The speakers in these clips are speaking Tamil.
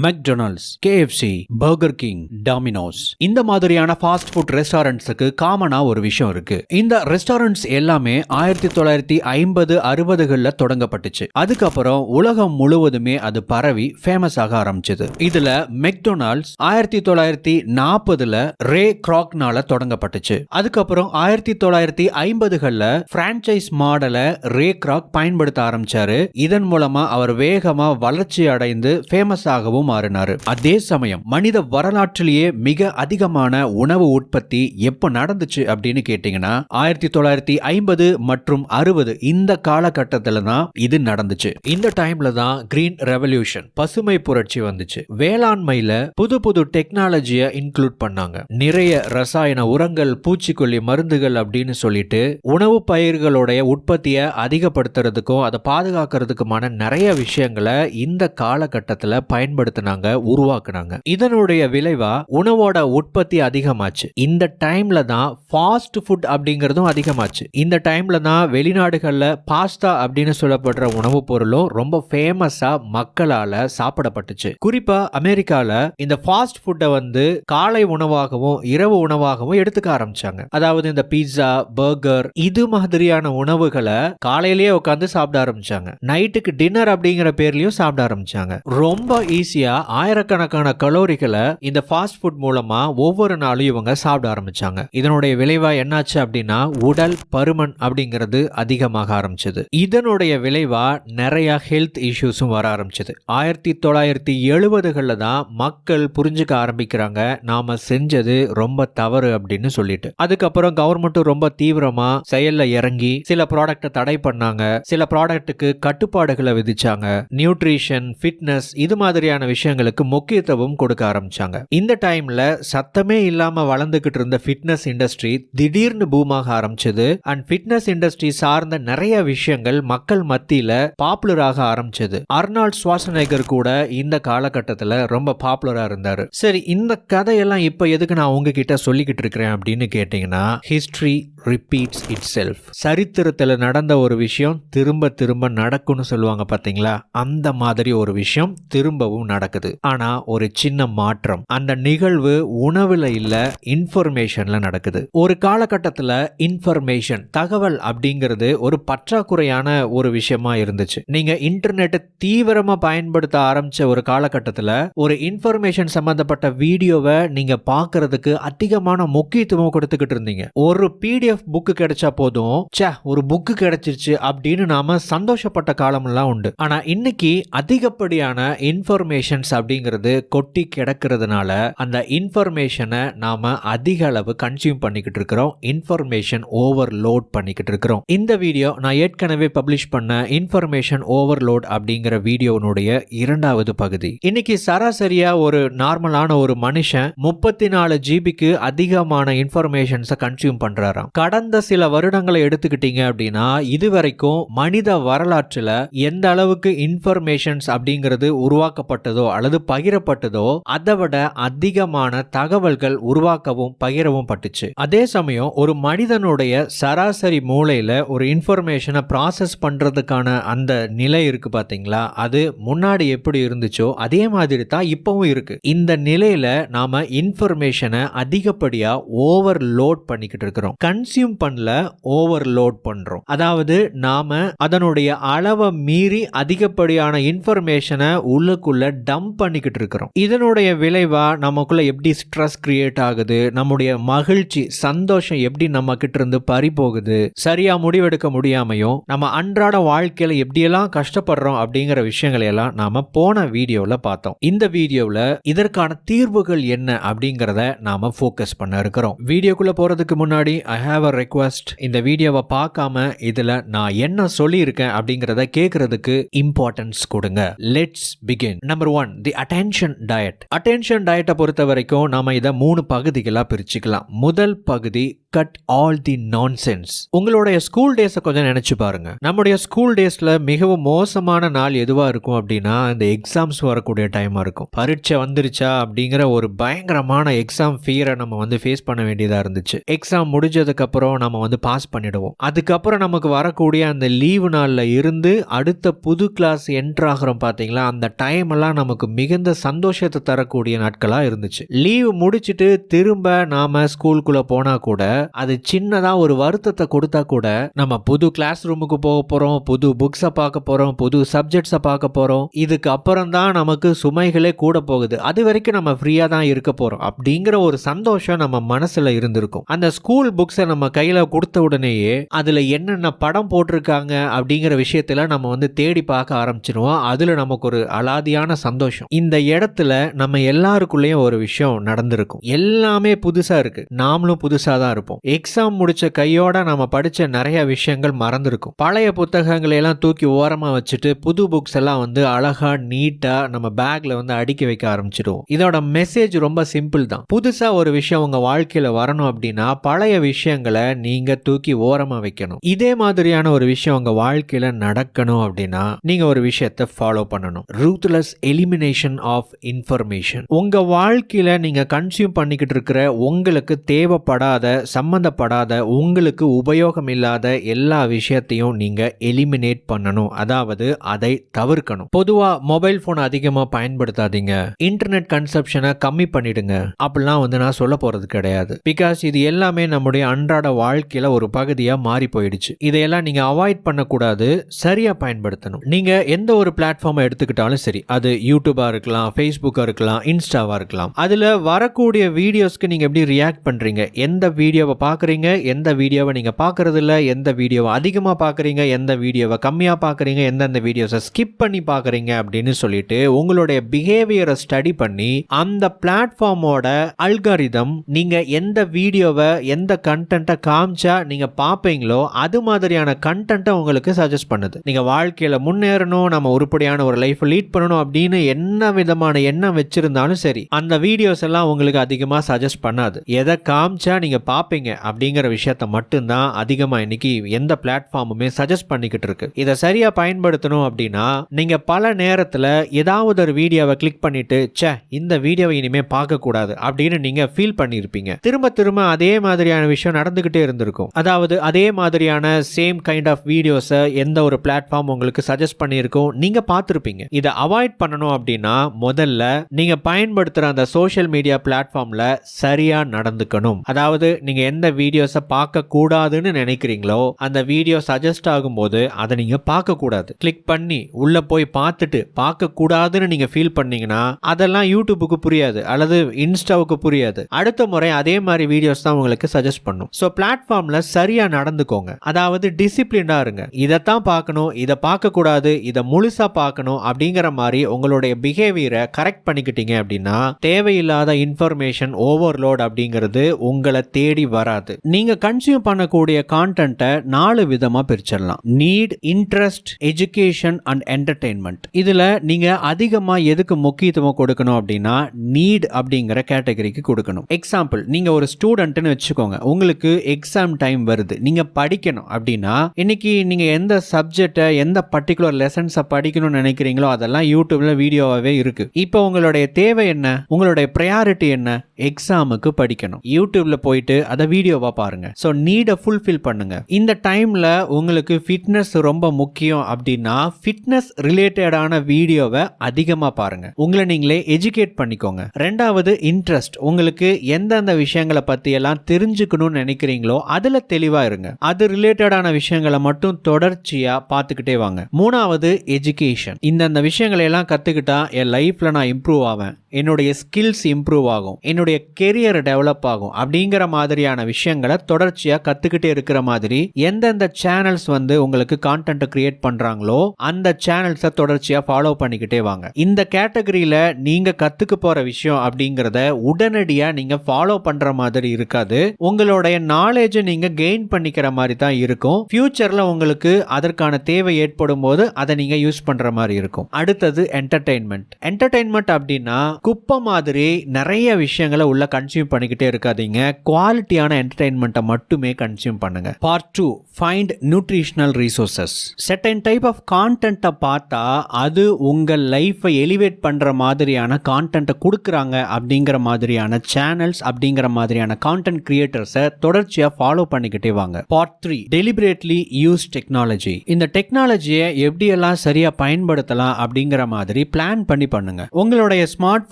McDonald's KFC Burger King Domino's இந்த மாதிரியான ஃபாஸ்ட் ஃபுட் ரெஸ்டாரண்ட்ஸுக்கு காமனா ஒரு விஷயம் இருக்கு. இந்த ரெஸ்டாரண்ட்ஸ் எல்லாமே ஆயிரத்தி தொள்ளாயிரத்தி ஐம்பது அறுபதுகளில் தொடங்கப்பட்டுச்சு. அதுக்கப்புறம் உலகம் முழுவதுமே அது பரவி ஃபேமஸ் ஆக ஆரம்பிச்சது. இதுல மெக்டொனால்ட்ஸ் ஆயிரத்தி தொள்ளாயிரத்தி நாற்பதுல ரே கிராக்னால தொடங்கப்பட்டுச்சு. அதுக்கப்புறம் ஆயிரத்தி தொள்ளாயிரத்தி ஐம்பதுகளில் பிரான்ச்சைஸ் மாடலை ரே கிராக் பயன்படுத்த ஆரம்பிச்சாரு. இதன் மூலமா அவர் வேகமா வளர்ச்சி அடைந்து ஃபேமஸ் ஆகவும் மாறினாரு. அதே சமயம் மனித வரலாற்றிலேயே மிக அதிகமான உணவு உற்பத்தி எப்போ நடந்துச்சு அப்படின்னு கேட்டீங்கன்னா ஆயிரத்தி தொள்ளாயிரத்தி ஐம்பது மற்றும் அறுபது இந்த காலகட்டத்தில் தான் இது நடந்துச்சு. இந்த டைம்ல தான் கிரீன் ரெவல்யூஷன் பசுமை புரட்சி வந்துச்சு. வேளாண்மையில புது புது டெக்னாலஜியை இன்க்ளூட் பண்ணாங்க. நிறைய ரசாயன உரங்கள் பூச்சிக்கொல்லி மருந்துகள் அப்படின்னு சொல்லிட்டு உணவு பயிர்களுடைய உற்பத்தியை அதிகப்படுத்துறதுக்கும் அதை பாதுகாக்கிறதுக்குமான நிறைய விஷயங்களை இந்த காலகட்டத்தில் பயன்படுத்தினாங்க உருவாக்குனாங்க. இதனுடைய விளைவா உணவோட உற்பத்தி அதிகமாச்சு. இந்த டைம்ல தான் ஃபாஸ்ட் ஃபுட் அப்படிங்கிறதும் அதிகமாச்சு. இந்த டைம்ல தான் வெளிநாடுகளில் பாஸ்தா அப்படின்னு சொல்லப்படுற உணவுப் பொருளும் ரொம்ப ஃபேமஸா மக்களால சாப்பிடப்பட்டுச்சு. குறிப்பா அமெரிக்கால இந்த ஃபாஸ்ட் ஃபுட்டை வந்து காலை உணவாகவும் இரவு உணவாகவும் எடுத்துக்க ஆரம்பிச்சாங்க. அதாவது இந்த பீட்சா பர்கர் இது மாதிரியான உணவுகளை காலையிலேயே உட்காந்து சாப்பிட ஆரம்பிச்சாங்க. நைட்டுக்கு டின்னர் அப்படிங்கிற பேர்லயும் சாப்பிட ஆரம்பிச்சாங்க. ரொம்ப ஈஸியாக ஆயிரக்கணக்கான கலோரிகளை இந்த ஃபாஸ்ட் ஃபுட் மூலமாக ஒவ்வொரு நாளும் இவங்க சாப்பிட ஆரம்பித்தாங்க இதனுடைய விளைவாக என்னாச்சு அப்படின்னா உடல் பருமன் அப்படிங்கிறது அதிகமாக ஆரம்பிச்சது. இதனுடைய விளைவாக நிறைய ஹெல்த் இஷ்யூஸும் வர ஆரம்பிச்சது. ஆயிரத்தி தொள்ளாயிரத்தி எழுபதுகளில் தான் மக்கள் புரிஞ்சுக்க ஆரம்பிக்கிறாங்க நாம் செஞ்சது ரொம்ப தவறு அப்படின்னு சொல்லிட்டு. அதுக்கப்புறம் கவர்மெண்ட்டும் ரொம்ப தீவிரமாக செயலில் இறங்கி சில ப்ராடக்ட்டை தடை பண்ணாங்க. சில ப்ராடக்ட்டுக்கு கட்டுப்பாடுகளை விதிச்சாங்க. நியூட்ரிஷன் ஃபிட்னஸ் இது மாதிரியான விஷயங்களுக்கு முக்கியத்துவம் கொடுக்க ஆரம்பிச்சாங்க. இந்த டைம்ல சத்தமே இல்லாம வளர்ந்துகிட்டு இருந்த ஃபிட்னஸ் இண்டஸ்ட்ரி திடீர்னு பூமாக ஆரம்பிச்சது. அண்ட் ஃபிட்னஸ் இண்டஸ்ட்ரி சார்ந்த நிறைய விஷயங்கள் மக்கள் மத்தியில பாப்புலராக ஆரம்பிச்சது. அர்னால்ட் சுவாசநேகர் கூட இந்த காலகட்டத்தில் ரொம்ப பாப்புலரா இருந்தாரு. சரி இந்த கதையெல்லாம் இப்போ எதுக்கு நான் உங்ககிட்ட சொல்லிக்கிட்டு இருக்கிறேன் அப்படின்னு கேட்டிங்கன்னா ஹிஸ்ட்ரி ரிப்பீட்ஸ் இட் செல்ஃப் சரித்திரத்தில் நடந்த ஒரு விஷயம் திரும்ப திரும்ப நடக்கும்னு சொல்லுவாங்க பார்த்தீங்களா அந்த மாதிரி ஒரு விஷயம் திரும்பவும் நடக்குது. ஆனா ஒரு சின்ன மாற்றம். அந்த நிகழ்வு உணவுல இல்ல இன்ஃபர்மேஷன்ல நடக்குது. ஒரு காலகட்டத்தில் இன்ஃபர்மேஷன் தகவல் அப்படிங்கிறது ஒரு பற்றாக்குறையான ஒரு விஷயமா இருந்துச்சு. நீங்க இன்டர்நெட்டை தீவிரமா பயன்படுத்த ஆரம்பிச்ச ஒரு காலகட்டத்தில் ஒரு இன்ஃபர்மேஷன் சம்பந்தப்பட்ட வீடியோவை நீங்க பாக்குறதுக்கு அதிகமான முக்கியத்துவம் கொடுத்துக்கிட்டு இருந்தீங்க. ஒரு பிடிஎஃப் புக்கு கிடைச்சா போதும் ச்சே ஒரு புக்கு கிடைச்சிருச்சு அப்படின்னு நாம சந்தோஷப்பட்ட காலமெல்லாம் உண்டு. ஆனா இன்னைக்கு அதிகப்படியான இன்ஃபர்மேஷன் இன்ஃபர்மேஷன்ஸ் அப்படிங்கிறது கொட்டி கிடக்கிறதுனால அந்த இன்ஃபர்மேஷனை நாம அதிக அளவு கன்சியூம் பண்ணிக்கிட்டு இருக்கிறோம். இன்ஃபர்மேஷன் ஓவர்லோட் பண்ணிக்கிட்டு இருக்கிறோம். இந்த வீடியோ நான் ஏற்கனவே பப்ளிஷ் பண்ண இன்ஃபர்மேஷன் ஓவர்லோட் அப்படிங்கிற வீடியோனுடைய இரண்டாவது பகுதி. இன்னைக்கு சராசரியா ஒரு நார்மலான ஒரு மனுஷன் முப்பத்தி நாலு ஜிபிக்கு அதிகமான இன்ஃபர்மேஷன்ஸை கன்சியூம் பண்றாராம். கடந்த சில வருடங்களை எடுத்துக்கிட்டீங்க அப்படின்னா இதுவரைக்கும் மனித வரலாற்றுல எந்த அளவுக்கு இன்ஃபர்மேஷன்ஸ் அப்படிங்கிறது உருவாக்கப்பட்டது அல்லது பகிரப்பட்டதோ அதை விட அதிகமான தகவல்கள் உருவாக்கவும் பகிரவும் பட்டுச்சு. அதே சமயம் ஒரு மனிதனுடைய சராசரி மூளையில ஒரு இன்ஃபர்மேஷனை ப்ராசஸ் பண்றதுக்கான அந்த நிலை இருக்கு பாத்தீங்களா? அது முன்னாடி எப்படி இருந்துச்சோ அதே மாதிரி தான் இப்பவும் இருக்கு. இந்த நிலையில நாம இன்ஃபர்மேஷனை அதிகப்படியா ஓவர்லோட் பண்ணிக்கிட்டு இருக்கிறோம். கன்சியூம் பண்ணல ஓவர் லோட் பண்றோம். அதாவது நாம அதனுடைய அளவை மீறி அதிகப்படியான இன்ஃபர்மேஷனை உள்ளுக்குள்ள டம்ப் பண்ணிக்கிட்டு இருக்கிறோம் இதனுடைய விளைவாக நமக்குள்ளே எப்படி ஸ்ட்ரெஸ் கிரியேட் ஆகுது? நம்முடைய மகிழ்ச்சி சந்தோஷம் எப்படி நம்ம கிட்ட இருந்து பறி போகுது சரியா முடிவெடுக்க முடியாமையும் நம்ம அன்றாட வாழ்க்கையில் எப்படியெல்லாம் கஷ்டப்படுறோம் அப்படிங்கிற விஷயங்களை எல்லாம் நாம போன வீடியோவில் பார்த்தோம். இந்த வீடியோவில் இதற்கான தீர்வுகள் என்ன அப்படிங்கிறத நாம ஃபோக்கஸ் பண்ண இருக்கிறோம். வீடியோக்குள்ள போறதுக்கு முன்னாடி ஐ ஹாவ் அ ரெக்வஸ்ட் இந்த வீடியோவை பார்க்காம இதுல நான் என்ன சொல்லியிருக்கேன் அப்படிங்கிறத கேட்கறதுக்கு இம்பார்ட்டன்ஸ் கொடுங்க. Let's begin number one the attention diet attention டயட்டை பொறுத்த வரைக்கும் நாம இதை மூணு பகுதிகளாக பிரிச்சுக்கலாம். முதல் பகுதி கட் ஆல் தி நான்சென்ஸ் உங்களுடைய ஸ்கூல் டேஸை கொஞ்சம் நினைச்சு பாருங்க. நம்முடைய ஸ்கூல் டேஸ்ல மிகவும் மோசமான நாள் எதுவா இருக்கும் அப்படின்னா இந்த எக்ஸாம்ஸ் வரக்கூடிய டைமாக இருக்கும். பரீட்சை வந்துருச்சா அப்படிங்கிற ஒரு பயங்கரமான எக்ஸாம் ஃபியரை நம்ம வந்து ஃபேஸ் பண்ண வேண்டியதாக இருந்துச்சு. எக்ஸாம் முடிஞ்சதுக்கு அப்புறம் நம்ம வந்து பாஸ் பண்ணிடுவோம். அதுக்கப்புறம் நமக்கு வரக்கூடிய அந்த லீவு நாளில் இருந்து அடுத்த புது கிளாஸ் என்ட்ரு ஆகிறோம் அந்த டைம் எல்லாம் நமக்கு மிகுந்த சந்தோஷத்தை தரக்கூடிய நாட்களாக இருந்துச்சு. லீவ் முடிச்சுட்டு திரும்ப நாம ஸ்கூலுக்குள்ள போனா கூட அது சின்னதா ஒரு வருத்தத்தை கொடுத்தா கூட நம்ம புது கிளாஸ் ரூமுக்கு போக போறோம் புது புக்ஸை பார்க்க போறோம் புது சப்ஜெக்ட்ஸை பார்க்க போறோம். இதுக்கு அப்புறம் தான் நமக்கு சுமைகளே கூட போகுது. அது வரைக்கும் நம்ம ஃப்ரீயா தான் இருக்க போறோம். அப்படிங்கிற ஒரு சந்தோஷம் நம்ம மனசுல இருந்திருக்கும். அந்த ஸ்கூல் புக்ஸை நம்ம கையில கொடுத்த உடனேயே அதுல என்னென்ன படம் போட்டிருக்காங்க அப்படிங்கிற விஷயத்துல நம்ம வந்து தேடி பார்க்க ஆரம்பிச்சிருவோம். அதுல நமக்கு ஒரு அலாதியான சந்தோஷம். இந்த இடத்துல நம்ம எல்லாருக்குள்ளேயும் ஒரு விஷயம் நடந்திருக்கும். எல்லாமே புதுசா இருக்கு. நாமளும் புதுசா தான் இருப்போம். எக்ஸாம் முடிச்ச கையோட நம்ம படிச்ச நிறைய விஷயங்கள் மறந்துருக்கும். பழைய புத்தகங்களை எல்லாம் தூக்கி ஓரமா வச்சுட்டு புது புக்ஸ் எல்லாம் வந்து அழகா நீட்டா நம்ம பேக்ல வந்து அடுக்கி வைக்க ஆரம்பிச்சிடுவோம். இதோட மெசேஜ் ரொம்ப சிம்பிள் தான். புதுசா ஒரு விஷயம் உங்க வாழ்க்கையில வரணும் அப்படின்னா பழைய விஷயங்களை நீங்க தூக்கி ஓரமா வைக்கணும். இதே மாதிரியான ஒரு விஷயம் உங்க வாழ்க்கையில நடக்கணும் அப்படின்னா நீங்க ஒரு விஷயத்தை ஃபாலோ பண்ணணும். ரூத்லெஸ் எலிமினேஷன் ஆஃப் இன்ஃபர்மேஷன் உங்கள் வாழ்க்கையில் நீங்கள் கன்சியூம் பண்ணிக்கிட்டு இருக்கிற உங்களுக்கு தேவைப்படாத சம்மந்தப்படாத உங்களுக்கு உபயோகம் இல்லாத எல்லா விஷயத்தையும் நீங்கள் எலிமினேட் பண்ணணும். அதாவது அதை தவிர்க்கணும். பொதுவாக மொபைல் ஃபோன் அதிகமாக பயன்படுத்தாதீங்க. இன்டர்நெட் கன்சப்ஷனை கம்மி பண்ணிடுங்க. அப்படிலாம் வந்து நான் சொல்ல போகிறது கிடையாது. பிகாஸ் இது எல்லாமே நம்முடைய அன்றாட வாழ்க்கையில் ஒரு பகுதியாக மாறி போயிடுச்சு. இதையெல்லாம் நீங்கள் அவாய்ட் பண்ணக்கூடாது. சரியாக பயன்படுத்தணும். நீங்கள் எந்த ஒரு பிளாட்ஃபார்மை எடுத்துக்கிட்டாலும் சரி அது யூடியூபாக இருக்கலாம் ஃபேஸ்புக்காக இருக்கலாம் இன்ஸ்டாவாக இருக்கலாம். அதில் வரக்கூடிய வீடியோஸ்க்கு நீங்கள் எப்படி ரியாக்ட் பண்ணுறீங்க எந்த வீடியோவை பார்க்குறீங்க எந்த வீடியோவை நீங்கள் பாக்குறது எந்த வீடியோவை அதிகமாக பார்க்குறீங்க எந்த வீடியோவை கம்மியாக பார்க்குறீங்க எந்தெந்த வீடியோஸை ஸ்கிப் பண்ணி பார்க்குறீங்க அப்படின்னு சொல்லிட்டு உங்களுடைய பிஹேவியரை ஸ்டடி பண்ணி அந்த பிளாட்ஃபார்மோட அல்காரிதம் நீங்கள் எந்த வீடியோவை எந்த கண்டென்ட்டை காமிச்சா நீங்கள் பார்ப்பீங்களோ அது மாதிரியான கண்டென்ட்டை உங்களுக்கு சஜஸ்ட் பண்ணுது. நீங்கள் வாழ்க்கையில் முன்னேறணும் நம்ம உருப்படியான ஒரு லைஃப் லீட் பண்ணணும் அப்படின்னு என்ன விதமான எண்ணம் வச்சிருந்தாலும் சரி அந்த வீடியோஸ் எல்லாம் உங்களுக்கு அதிகமா சஜஸ்ட் பண்ணாது. எதை காமிச்சா நீங்க பார்ப்பீங்க அப்படிங்கிற விஷயத்த மட்டும்தான் அதிகமா இன்னைக்கு எந்த பிளாட்ஃபார்முமே சஜஸ்ட் பண்ணிக்கிட்டு இருக்கு. இதை சரியா பயன்படுத்தணும் அப்படின்னா நீங்க பல நேரத்துல ஏதாவது ஒரு வீடியோவை கிளிக் பண்ணிட்டு ச்சே இந்த வீடியோவை இனிமே பார்க்க கூடாது அப்படின்னு நீங்க ஃபீல் பண்ணியிருப்பீங்க திரும்ப திரும்ப அதே மாதிரியான விஷயம் நடந்துகிட்டே இருந்திருக்கும். அதாவது அதே மாதிரியான சேம் கைண்ட் ஆஃப் வீடியோஸை எந்த ஒரு பிளாட்ஃபார்ம் உங்களுக்கு சஜஸ்ட் பண்ணியிருக்கோம் நீங்க பார்த்துருப்பீங்க. இதை அவாய்ட் பண்ணணும் அப்படின்னா முதல்ல நீங்க பயன்படுத்துற அந்த சோஷியல் மீடியா பிளாட்ஃபார்ம்ல சரியா நடந்துக்கணும். அதாவது நீங்க எந்த வீடியோஸை பார்க்க கூடாதுன்னு நினைக்கிறீங்களோ அந்த வீடியோ சஜஸ்ட் ஆகும்போது அதை நீங்க பார்க்க கூடாது கிளிக் பண்ணி உள்ள போய் பார்த்துட்டு பார்க்க கூடாதுன்னு நீங்க ஃபீல் பண்ணீங்கன்னா அதெல்லாம் யூடியூபுக்கு புரியாது அல்லது இன்ஸ்டாவுக்கு புரியாது. அடுத்த முறை அதே மாதிரி வீடியோஸ் தான் உங்களுக்கு சஜஸ்ட் பண்ணும். ஸோ பிளாட்ஃபார்ம்ல சரியா நடந்துக்கோங்க. அதாவது டிசிப்ளினா இருங்க. இதைத்தான் பார்க்கணும் இதை பார்க்க கூடாது இதை முழுசா பார்க்கணும் அப்படிங்கிற மாதிரி உங்களுக்கு உங்களுடைய பிஹேவியரை கரெக்ட் பண்ணிக்கிட்டீங்க அப்படின்னா தேவையில்லாத இன்ஃபர்மேஷன் ஓவர்லோட் அப்படிங்கிறது உங்களை தேடி வராது. நீங்க கன்சியூம் பண்ணக்கூடிய கான்டென்ட்டை நாலு விதமா பிரிச்சிடலாம். Need interest education and entertainment இதுல நீங்க அதிகமா எதுக்கு முக்கியத்துவம் கொடுக்கணும் அப்படின்னா நீட் அப்படிங்கிற கேட்டகரிக்கு கொடுக்கணும். எக்ஸாம்பிள் நீங்க ஒரு ஸ்டூடெண்ட்னு வச்சுக்கோங்க. உங்களுக்கு எக்ஸாம் டைம் வருது. நீங்க படிக்கணும் அப்படின்னா இன்னைக்கு நீங்க எந்த சப்ஜெக்டை எந்த பர்டிகுலர் லெசன்ஸை படிக்கணும்னு நினைக்கிறீங்களோ அதெல்லாம் யூடியூப்ல வீடியோவாகவே இருக்கு. இப்போ உங்களுடைய தேவை என்ன? உங்களுடைய ப்ரையாரிட்டி என்ன? எக்ஸாமுக்கு படிக்கணும். யூடியூப்ல போயிட்டு அதை வீடியோவா பாருங்க. ஸோ நீடை ஃபுல்ஃபில் பண்ணுங்க. இந்த டைம்ல உங்களுக்கு ஃபிட்னஸ் ரொம்ப முக்கியம் அப்படின்னா ஃபிட்னஸ் ரிலேட்டடான வீடியோவை அதிகமாக பாருங்க. உங்களை நீங்களே எஜுகேட் பண்ணிக்கோங்க. ரெண்டாவது இன்ட்ரெஸ்ட் உங்களுக்கு எந்தெந்த விஷயங்களை பத்தி எல்லாம் தெரிஞ்சுக்கணும்னு நினைக்கிறீங்களோ அதுல தெளிவா இருங்க. அது ரிலேட்டடான விஷயங்களை மட்டும் தொடர்ச்சியா பார்த்துக்கிட்டே வாங்க. மூணாவது எஜுகேஷன் இந்தந்த விஷயங்களை எல்லாம் கத்துக்கிட்டா என் லைஃப்பில் நான் இம்ப்ரூவ் ஆவேன். என்னுடைய ஸ்கில்ஸ் இம்ப்ரூவ் ஆகும் என்னுடைய கெரியர் டெவலப் ஆகும் அப்படிங்கிற மாதிரியான விஷயங்களை தொடர்ச்சியாக கற்றுக்கிட்டே இருக்கிற மாதிரி எந்தெந்த சேனல்ஸ் வந்து உங்களுக்கு கான்டென்ட் கிரியேட் பண்ணுறாங்களோ அந்த சேனல்ஸை தொடர்ச்சியாக ஃபாலோ பண்ணிக்கிட்டே வாங்க. இந்த கேட்டகரியில் நீங்கள் கற்றுக்க போகிற விஷயம் அப்படிங்கிறத உடனடியாக நீங்கள் ஃபாலோ பண்ணுற மாதிரி இருக்காது. உங்களுடைய நாலேஜை நீங்கள் கெயின் பண்ணிக்கிற மாதிரி தான் இருக்கும். ஃபியூச்சரில் உங்களுக்கு அதற்கான தேவை ஏற்படும் போது அதை நீங்கள் யூஸ் பண்ணுற மாதிரி இருக்கும். அடுத்தது என்டர்டெயின்மெண்ட் என்டர்டெயின்மெண்ட் அப்படின்னா குப்பை மாதிரி நிறைய விஷயங்களை உள்ள கன்சியூம் பண்ணிக்கிட்டே இருக்காதீங்க. குவாலிட்டியான என்டர்டைன்மெண்ட்டை மட்டுமே கன்சியூம் பண்ணுங்க. Part two find nutritional resources certain type of கான்டென்ட்டை பார்த்தா அது உங்கள் லைஃப்பை எலிவேட் பண்ணுற மாதிரியான கான்டென்ட்டை கொடுக்குறாங்க அப்படிங்கிற மாதிரியான சேனல்ஸ் அப்படிங்கிற மாதிரியான கான்டென்ட் கிரியேட்டர்ஸை தொடர்ச்சியாக ஃபாலோ பண்ணிக்கிட்டே வாங்க. Part three deliberately use technology இந்த டெக்னாலஜியை எப்படியெல்லாம் சரியாக பயன்படுத்தலாம் அப்படிங்கிற மாதிரி பிளான் பண்ணி பண்ணுங்க. உங்களுடைய ஸ்மார்ட்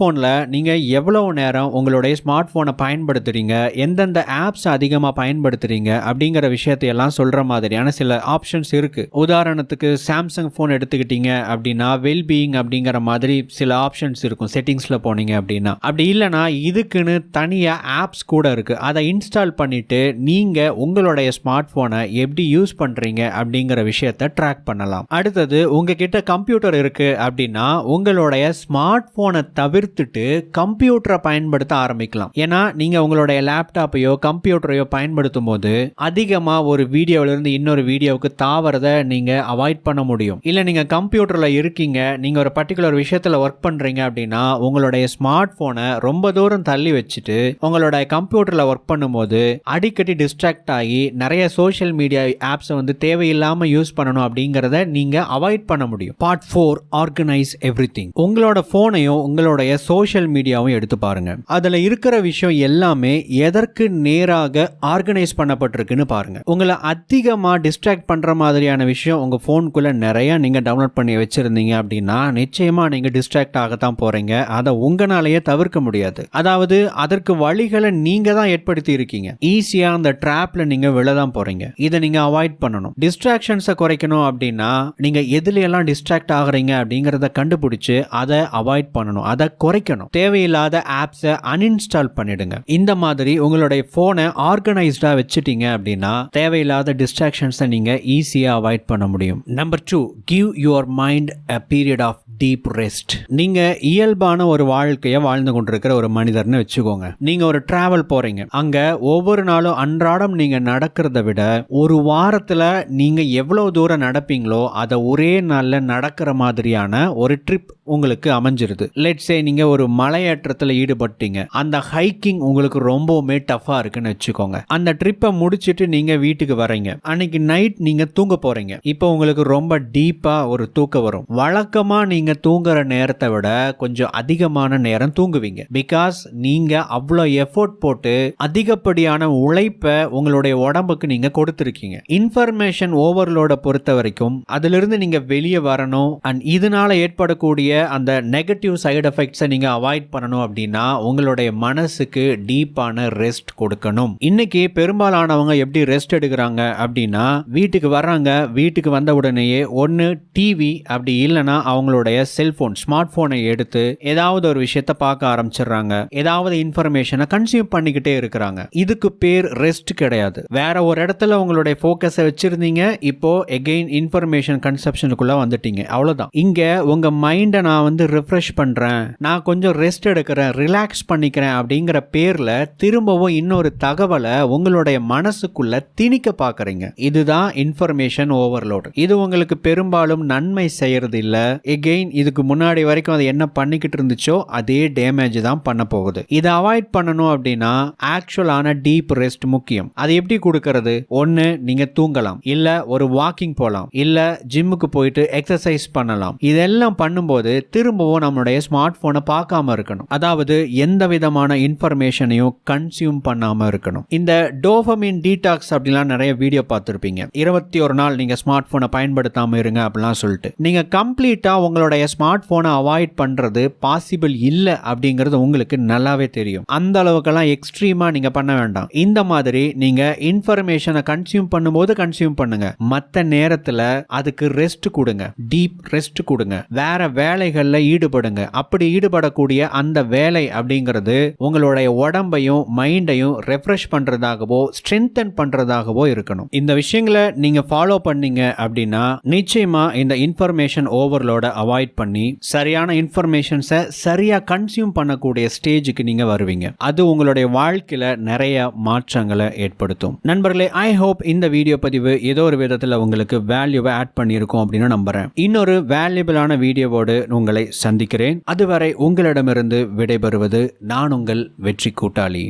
ஃபோனில் நீங்கள் எவ்வளோ நேரம் உங்களுடைய ஸ்மார்ட் ஃபோனை பயன்படுத்துறீங்க? எந்தெந்த ஆப்ஸ் அதிகமாக பயன்படுத்துகிறீங்க அப்படிங்கிற விஷயத்தையெல்லாம் சொல்கிற மாதிரியான சில ஆப்ஷன்ஸ் இருக்குது உதாரணத்துக்கு சாம்சங் ஃபோன் எடுத்துக்கிட்டீங்க அப்படின்னா வெல்பீயிங் அப்படிங்கிற மாதிரி சில ஆப்ஷன்ஸ் இருக்கும். செட்டிங்ஸில் போனீங்க அப்படின்னா. அப்படி இல்லைன்னா இதுக்குன்னு தனியாக ஆப்ஸ் கூட இருக்குது அதை இன்ஸ்டால் பண்ணிவிட்டு நீங்கள் உங்களுடைய ஸ்மார்ட் ஃபோனை எப்படி யூஸ் பண்ணுறீங்க அப்படிங்கிற விஷயத்தை ட்ராக் பண்ணலாம். அடுத்தது உங்ககிட்ட கம்ப்யூட்டர் இருக்குது அப்படின்னா உங்களுடைய ஸ்மார்ட் ஃபோனை தவிர்த்து தவிர்த்துட்டு கம்ப்யூட்டரை பயன்படுத்த ஆரம்பிக்கலாம். ஏன்னா நீங்கள் உங்களுடைய லேப்டாப்பையோ கம்ப்யூட்டரையோ பயன்படுத்தும் போது அதிகமாக ஒரு வீடியோவிலேருந்து இன்னொரு வீடியோவுக்கு தாவறதை நீங்கள் அவாய்ட் பண்ண முடியும். இல்லை நீங்கள் கம்ப்யூட்டரில் இருக்கீங்க நீங்கள் ஒரு பர்டிகுலர் விஷயத்தில் ஒர்க் பண்ணுறீங்க அப்படின்னா உங்களுடைய ஸ்மார்ட் ஃபோனை ரொம்ப தூரம் தள்ளி வச்சுட்டு உங்களுடைய கம்ப்யூட்டரில் ஒர்க் பண்ணும்போது அடிக்கடி டிஸ்ட்ராக்ட் ஆகி நிறைய சோஷியல் மீடியா ஆப்ஸை வந்து தேவையில்லாமல் யூஸ் பண்ணணும் அப்படிங்கிறத நீங்கள் அவாய்ட் பண்ண முடியும். பார்ட் ஃபோர் ஆர்கனைஸ் எவ்ரி உங்களோட ஃபோனையும் உங்களுடைய சோஷியல் மீடியாவும் எடுத்து பாருங்கள் அதில் இருக்கிற விஷயம் எல்லாமே எதற்கு நேராக ஆர்கனைஸ் பண்ணப்பட்டிருக்குன்னு பாருங்கள் உங்களை அதிகமாக டிஸ்ட்ராக்ட் பண்ணுற மாதிரியான விஷயம் உங்கள் ஃபோனுக்குள்ளே நிறையா நீங்கள் டவுன்லோட் பண்ணி வச்சுருந்தீங்க அப்படின்னா நிச்சயமாக நீங்கள் டிஸ்ட்ராக்ட் ஆகத்தான் போகிறீங்க அதை உங்களாலேயே தவிர்க்க முடியாது. அதாவது அதற்கு வழிகளை நீங்கள் தான் ஏற்படுத்தி இருக்கீங்க. ஈஸியாக அந்த ட்ராப்பில் நீங்கள் விழ தான் போகிறீங்க இதை நீங்கள் அவாய்ட் பண்ணணும். டிஸ்ட்ராக்ஷன்ஸை குறைக்கணும் அப்படின்னா நீங்கள் எதுல எல்லாம் டிஸ்ட்ராக்ட் ஆகுறீங்க அப்படிங்கிறத கண்டுபிடிச்சு அதை அவாய்ட் பண்ணணும். அதை குறைக்கணும். தேவையில்லாத ஆப்ஸை அன்இன்ஸ்டால் பண்ணிடுங்க. இந்த மாதிரி உங்களுடைய ஃபோனை ஆர்கனைஸ்டாக வச்சுட்டீங்க அப்படின்னா தேவையில்லாத டிஸ்ட்ராக்ஷன்ஸை நீங்கள் ஈஸியாக அவாய்ட் பண்ண முடியும். Number two give your mind a period of deep rest நீங்கள் இயல்பான ஒரு வாழ்க்கையை வாழ்ந்து கொண்டிருக்கிற ஒரு மனிதர்னு வச்சுக்கோங்க. நீங்கள் ஒரு டிராவல் போகிறீங்க அங்கே ஒவ்வொரு நாளும் அன்றாடம் நீங்கள் நடக்கிறத விட ஒரு வாரத்தில் நீங்கள் எவ்வளோ தூரம் நடப்பீங்களோ அதை ஒரே நாளில் நடக்கிற மாதிரியான ஒரு ட்ரிப் உங்களுக்கு அமைஞ்சிருது. லெட்ஸே நீங்கள் ஒரு மலையேற்றத்தில் ஈடுபட்டீங்க. அந்த ஹைக்கிங் உங்களுக்கு ரொம்பவுமே டஃப்பாக இருக்குன்னு வச்சுக்கோங்க. அந்த ட்ரிப்பை முடிச்சிட்டு நீங்கள் வீட்டுக்கு வரீங்க அன்னைக்கு நைட் நீங்கள் தூங்க போகிறீங்க இப்போ உங்களுக்கு ரொம்ப டீப்பாக ஒரு தூக்கம் வரும். வழக்கமாக நீங்கள் தூங்குற நேரத்தை விட கொஞ்சம் அதிகமான நேரம் தூங்குவீங்க. பிகாஸ் நீங்கள் அவ்வளோ எஃபோர்ட் போட்டு அதிகப்படியான உழைப்பை உங்களுடைய உடம்புக்கு நீங்கள் கொடுத்துருக்கீங்க. இன்ஃபர்மேஷன் ஓவர்லோட பொறுத்த வரைக்கும் அதிலிருந்து நீங்கள் வெளியே வரணும். அண்ட் இதனால் ஏற்படக்கூடிய அந்த நெகட்டிவ் சைடு எஃபெக்ட்ஸை நீங்கள் அவாய்ட் பண்ணணும் அப்படின்னா உங்களுடைய மனசுக்கு டீப்பான ரெஸ்ட் கொடுக்கணும். இன்னைக்கு பெரும்பாலானவங்க எப்படி ரெஸ்ட் எடுக்கிறாங்க அப்படின்னா வீட்டுக்கு வர்றாங்க வீட்டுக்கு வந்த உடனேயே ஒன்று டிவி அப்படி இல்லைன்னா அவங்களுடைய செல்போன் ஸ்மார்ட் ஃபோனை எடுத்து ஏதாவது ஒரு விஷயத்த பார்க்க ஆரம்பிச்சிடுறாங்க. ஏதாவது இன்ஃபர்மேஷனை கன்சியூம் பண்ணிக்கிட்டே இருக்கிறாங்க. இதுக்கு பேர் ரெஸ்ட் கிடையாது. வேற ஒரு இடத்துல உங்களுடைய ஃபோக்கஸை வச்சிருந்தீங்க இப்போ எகெயின் இன்ஃபர்மேஷன் கன்செப்ஷனுக்குள்ள வந்துட்டீங்க. அவ்வளோதான் இங்க உங்க மைண்டை நான் வந்து ரிஃப்ரெஷ் பண்றேன். நான் கொஞ்சம் ரெஸ்ட் எடுக்கிறேன் ரிலாக்ஸ் பண்ணிக்கிறேன் அப்படிங்கிற பேர்ல திரும்பவும் இன்னொரு தகவலை உங்களுடைய மனசுக்குள்ள திணிக்க பாக்குறீங்க இதுதான் இன்ஃபர்மேஷன் ஓவர்லோடு இது உங்களுக்கு பெரும்பாலும் நன்மை செய்யறது இல்லை எகெயின் இதுக்கு முன்னாடி வரைக்கும் அதை என்ன பண்ணிக்கிட்டு இருந்துச்சோ அதே டேமேஜ் தான் பண்ண போகுது. இதை அவாய்ட் பண்ணணும் அப்படின்னா ஆக்சுவலான டீப் ரெஸ்ட் முக்கியம். அதை எப்படி கொடுக்கறது? ஒன்று நீங்க தூங்கலாம். இல்ல ஒரு வாக்கிங் போகலாம் இல்ல ஜிம்முக்கு போயிட்டு எக்ஸசைஸ் பண்ணலாம். இதெல்லாம் பண்ணும்போது திரும்பவும் நம்மளுடைய ஸ்மார்ட் போனை பார்க்காம இருக்கணும். அதாவது எந்த விதமான இன்ஃபர்மேஷனையும் கன்சியூம் பண்ணாம இருக்கணும். இந்த டோபமின் டீடாக்ஸ் அப்படிலாம் நிறைய வீடியோ பார்த்துருப்பீங்க. இருபத்தி ஒரு நாள் நீங்க ஸ்மார்ட் போனை பயன்படுத்தாம இருங்க அப்படிலாம் சொல்லிட்டு. நீங்க கம்ப்ளீட்டா உங்களுடைய ஸ்மார்ட் போனை அவாய்ட் பண்ணுறது பாசிபிள் இல்லை அப்படிங்கிறது உங்களுக்கு நல்லாவே தெரியும். அந்த அளவுக்கெல்லாம் எக்ஸ்ட்ரீமாக நீங்கள் பண்ண வேண்டாம். இந்த மாதிரி நீங்கள் இன்ஃபர்மேஷனை கன்சியூம் பண்ணும்போது கன்சியூம் பண்ணுங்க. மற்ற நேரத்தில் அதுக்கு ரெஸ்ட் கொடுங்க. டீப் ரெஸ்ட் கொடுங்க. வேற வேலைகளில் ஈடுபடுங்க. அப்படி ஈடுபடக்கூடிய அந்த வேலை அப்படிங்கிறது உங்களுடைய உடம்பையும் மைண்டையும் ரெஃப்ரெஷ் பண்ணுறதாகவோ ஸ்ட்ரென்தன் பண்ணுறதாகவோ இருக்கணும். இந்த விஷயங்களை நீங்கள் ஃபாலோ பண்ணீங்க அப்படின்னா நிச்சயமாக இந்த இன்ஃபர்மேஷன் ஓவர்லோட அவாய்ட் அவாய்ட் பண்ணி சரியான இன்ஃபர்மேஷன்ஸை சரியாக கன்சியூம் பண்ணக்கூடிய ஸ்டேஜுக்கு நீங்கள் வருவீங்க. அது உங்களுடைய வாழ்க்கையில் நிறைய மாற்றங்களை ஏற்படுத்தும். நண்பர்களே ஐ ஹோப் இந்த வீடியோ பதிவு ஏதோ ஒரு விதத்தில் உங்களுக்கு வேல்யூவை ஆட் பண்ணியிருக்கோம் அப்படின்னு நம்புகிறேன் இன்னொரு வேல்யூபிளான வீடியோவோடு உங்களை சந்திக்கிறேன். அதுவரை உங்களிடமிருந்து விடைபெறுவது நான் உங்கள் வெற்றி கூட்டாளி.